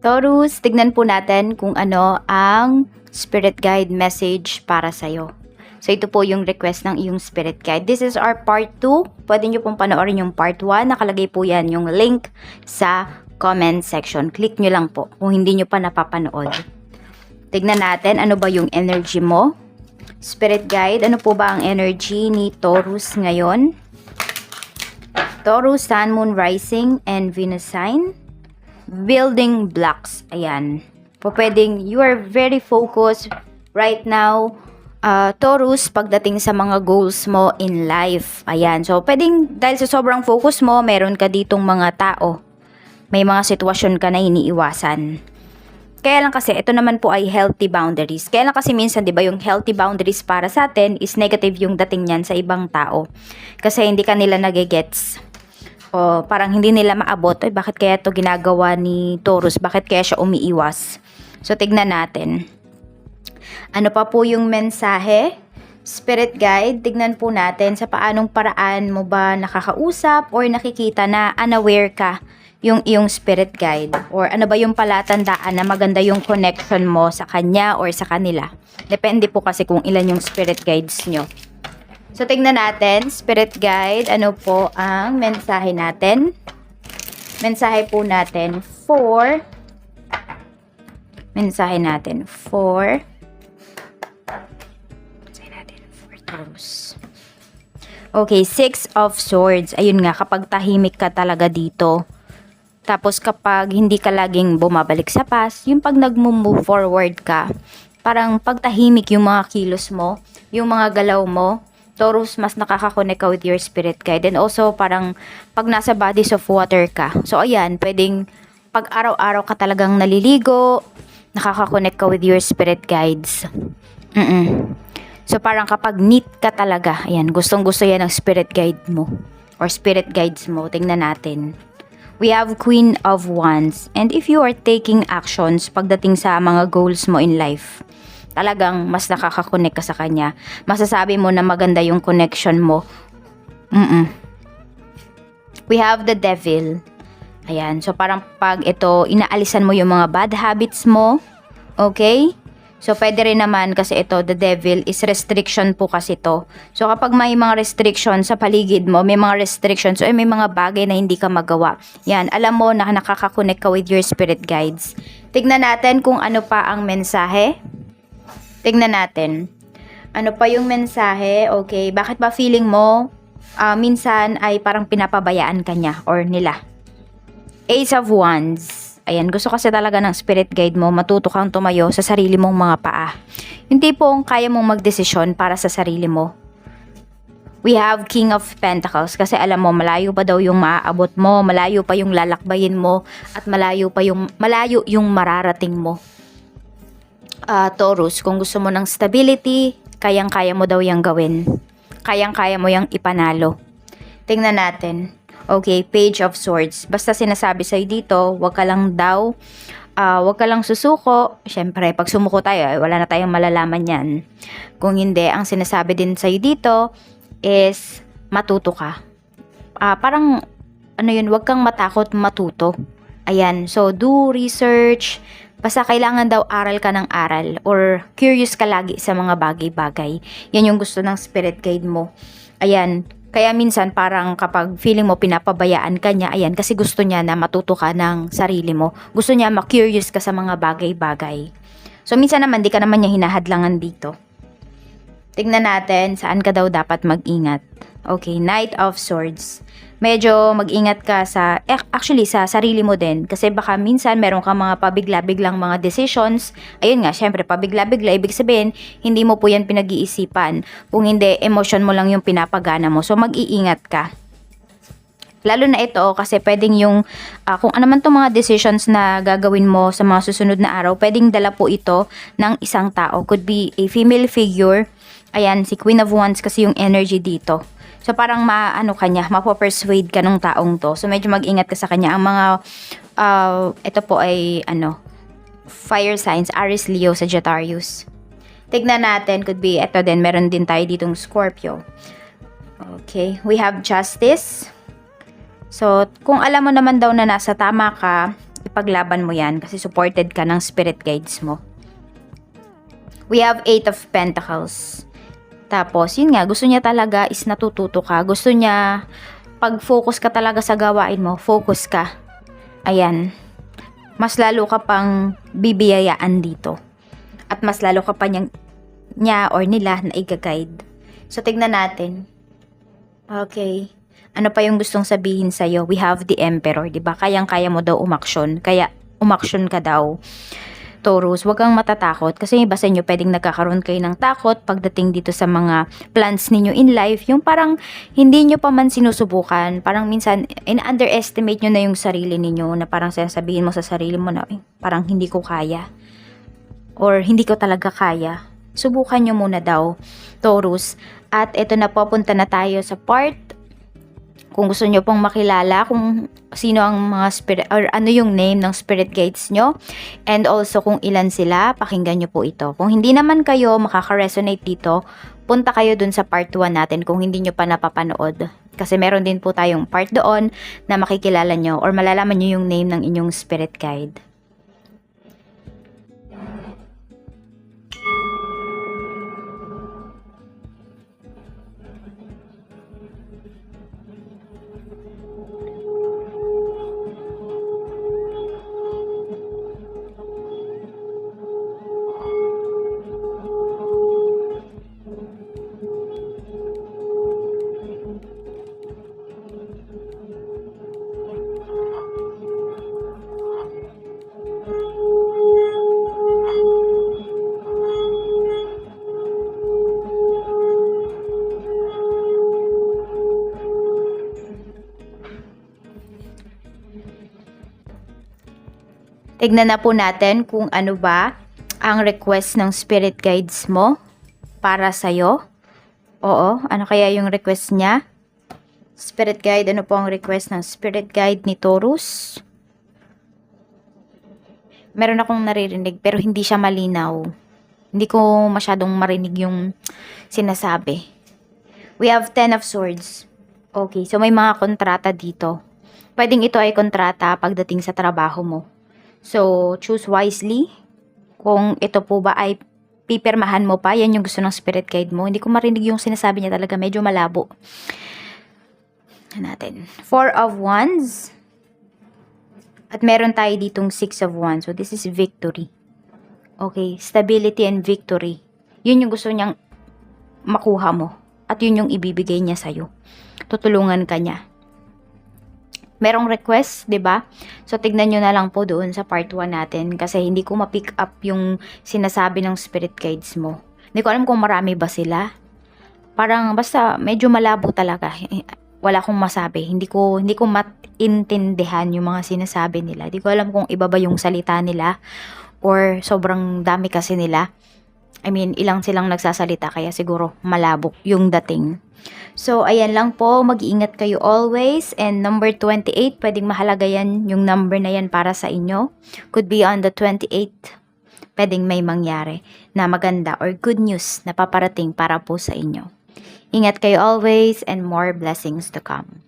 Taurus, tignan po natin kung ano ang spirit guide message para sa'yo. So, ito po yung request ng iyong spirit guide. This is our part 2. Pwede nyo pong panoorin yung part 1. Nakalagay po yan yung link sa comment section. Click nyo lang po kung hindi nyo pa napapanood. Tignan natin ano ba yung energy mo. Spirit guide, ano po ba ang energy ni Taurus ngayon? Taurus, Sun, Moon, Rising, and Venus sign. Building blocks. Ayan. Pwedeng you are very focused right now. Uh, Taurus, pagdating sa mga goals mo in life. Ayan. So, pwedeng dahil sa sobrang focus mo, meron ka ditong mga tao. May mga sitwasyon ka na iniiwasan. Kaya lang kasi, ito naman po ay healthy boundaries. Kaya lang kasi minsan, di ba, yung healthy boundaries para sa atin is negative yung dating niyan sa ibang tao. Kasi hindi ka nila nagigets. O parang hindi nila maabot. Ay, bakit kaya to ginagawa ni Taurus? Bakit kaya siya umiiwas? So, tignan natin. Ano pa po yung mensahe? Spirit guide, tignan po natin sa paanong paraan mo ba nakakausap or nakikita na unaware ka yung iyong spirit guide or ano ba yung palatandaan na maganda yung connection mo sa kanya or sa kanila. Depende po kasi kung ilan yung spirit guides nyo. So, tignan natin, spirit guide, ano po ang mensahe natin? Mensahe po natin for mensahe natin for. Okay, Six of Swords. Ayun nga, kapag tahimik ka talaga dito, tapos kapag hindi ka laging bumabalik sa past, yung pag nag-move forward ka, parang pagtahimik yung mga kilos mo, yung mga galaw mo, Taurus, mas nakakakonect ka with your spirit guide. And also, parang pag nasa bodies of water ka. So, ayan, pwedeng pag araw-araw ka talagang naliligo, nakakakonect ka with your spirit guides. Mm-mm. So, parang kapag neat ka talaga, ayan, gustong-gusto yan ng spirit guide mo. Or spirit guides mo. Tingnan natin. We have Queen of Wands. And if you are taking actions pagdating sa mga goals mo in life, talagang mas nakakakonek ka sa kanya. Masasabi mo na maganda yung connection mo. Mm-mm. We have the devil. Ayan. So, parang pag ito, inaalisan mo yung mga bad habits mo. Okay? So, pwede rin naman kasi ito, the devil is restriction po kasi to. So, kapag may mga restriction sa paligid mo, may mga restrictions, so, eh, may mga bagay na hindi ka magawa. Yan, alam mo na nakakakonek ka with your spirit guides. Tignan natin kung ano pa ang mensahe. Tignan natin. Ano pa yung mensahe? Okay, bakit ba feeling mo ah, minsan ay parang pinapabayaan ka niya or nila? Ace of Wands. Ayan, gusto kasi talaga ng spirit guide mo, matuto kang tumayo sa sarili mong mga paa. Yung tipong kaya mong magdesisyon para sa sarili mo. We have King of Pentacles kasi alam mo malayo pa daw yung maaabot mo, malayo pa yung lalakbayin mo at malayo pa yung malayo yung mararating mo uh, Taurus, kung gusto mo ng stability, kayang-kaya mo daw yung gawin. Kayang-kaya mo yung ipanalo. Tingnan natin. Okay, Page of Swords. Basta sinasabi sa'yo dito, wag ka lang daw, uh, wag ka lang susuko. Siyempre, pag sumuko tayo, eh, wala na tayong malalaman yan. Kung hindi, ang sinasabi din sa'yo dito is matuto ka. Uh, parang, ano yun, wag kang matakot matuto. Ayan, so do research, Basta kailangan daw aral ka ng aral or curious ka lagi sa mga bagay-bagay. Yan yung gusto ng spirit guide mo. Ayan, kaya minsan parang kapag feeling mo pinapabayaan ka niya, ayan, kasi gusto niya na matuto ka ng sarili mo. Gusto niya ma-curious ka sa mga bagay-bagay. So minsan naman, di ka naman niya hinahadlangan dito. Tignan natin saan ka daw dapat mag-ingat. Okay, Knight of Swords. Medyo mag-ingat ka sa, eh, actually sa sarili mo din. Kasi baka minsan meron kang mga pabigla-biglang mga decisions. Ayun nga, syempre pabigla-bigla, ibig sabihin, hindi mo po yan pinag-iisipan. Kung hindi, emotion mo lang yung pinapagana mo. So mag-iingat ka. Lalo na ito kasi pwedeng yung uh, kung ano man itong mga decisions na gagawin mo sa mga susunod na araw, pwedeng dala po ito ng isang tao. Could be a female figure. Ayan, si Queen of Wands kasi yung energy dito. So parang maano kanya, mapo-persuade ka ng taong to. So medyo mag-ingat ka sa kanya. Ang mga uh, ito po ay ano fire signs, Aries, Leo, Sagittarius. Tignan natin, could be ito din, meron din tayo ditong Scorpio. Okay, we have Justice. So, kung alam mo naman daw na nasa tama ka, ipaglaban mo yan kasi supported ka ng spirit guides mo. We have Eight of Pentacles. Tapos, yun nga, gusto niya talaga is natututo ka. Gusto niya, pag-focus ka talaga sa gawain mo, focus ka. Ayan. Mas lalo ka pang bibiyayaan dito. At mas lalo ka pa niyang, niya or nila na i-guide. So, tignan natin. Okay. Ano pa yung gustong sabihin sa'yo? We have the Emperor, di ba? Kayang-kaya mo daw umaksyon. Kaya, umaksyon ka daw. Taurus, huwag kang matatakot kasi iba sa inyo pwedeng nagkakaroon kayo ng takot pagdating dito sa mga plans ninyo in life. Yung parang hindi nyo pa man sinusubukan. Parang minsan, in-underestimate nyo na yung sarili ninyo na parang sasabihin mo sa sarili mo na "Eh, parang hindi ko kaya. Or hindi ko talaga kaya. Subukan nyo muna daw, Taurus. At ito na po, punta na tayo sa part kung gusto nyo pong makilala kung sino ang mga spirit or ano yung name ng spirit guides nyo and also kung ilan sila, pakinggan nyo po ito. Kung hindi naman kayo makaka-resonate dito, punta kayo dun sa part 1 natin kung hindi nyo pa napapanood. Kasi meron din po tayong part doon na makikilala nyo or malalaman nyo yung name ng inyong spirit guide. Tignan na po natin kung ano ba ang request ng spirit guides mo para sa'yo. Oo, ano kaya yung request niya? Spirit guide, ano po ang request ng spirit guide ni Taurus? Meron akong naririnig pero hindi siya malinaw. Hindi ko masyadong marinig yung sinasabi. We have Ten of Swords. Okay, so may mga kontrata dito. Pwedeng ito ay kontrata pagdating sa trabaho mo. So, choose wisely. Kung ito po ba ay pipirmahan mo pa, yan yung gusto ng spirit guide mo. Hindi ko marinig yung sinasabi niya talaga, medyo malabo. Natin. Four of Wands. At meron tayo ditong Six of Wands. So, this is victory. Okay, stability and victory. Yun yung gusto niyang makuha mo. At yun yung ibibigay niya sa'yo. Tutulungan ka niya merong request, 'di ba? So tignan niyo na lang po doon sa part 1 natin kasi hindi ko ma-pick up yung sinasabi ng spirit guides mo. Hindi ko alam kung marami ba sila. Parang basta medyo malabo talaga. Wala akong masabi. Hindi ko hindi ko maintindihan yung mga sinasabi nila. Hindi ko alam kung iba ba yung salita nila or sobrang dami kasi nila. I mean, ilang silang nagsasalita kaya siguro malabo yung dating. So, ayan lang po. Mag-iingat kayo always. And number 28, pwedeng mahalaga yan yung number na yan para sa inyo. Could be on the 28th. Pwedeng may mangyari na maganda or good news na paparating para po sa inyo. Ingat kayo always and more blessings to come.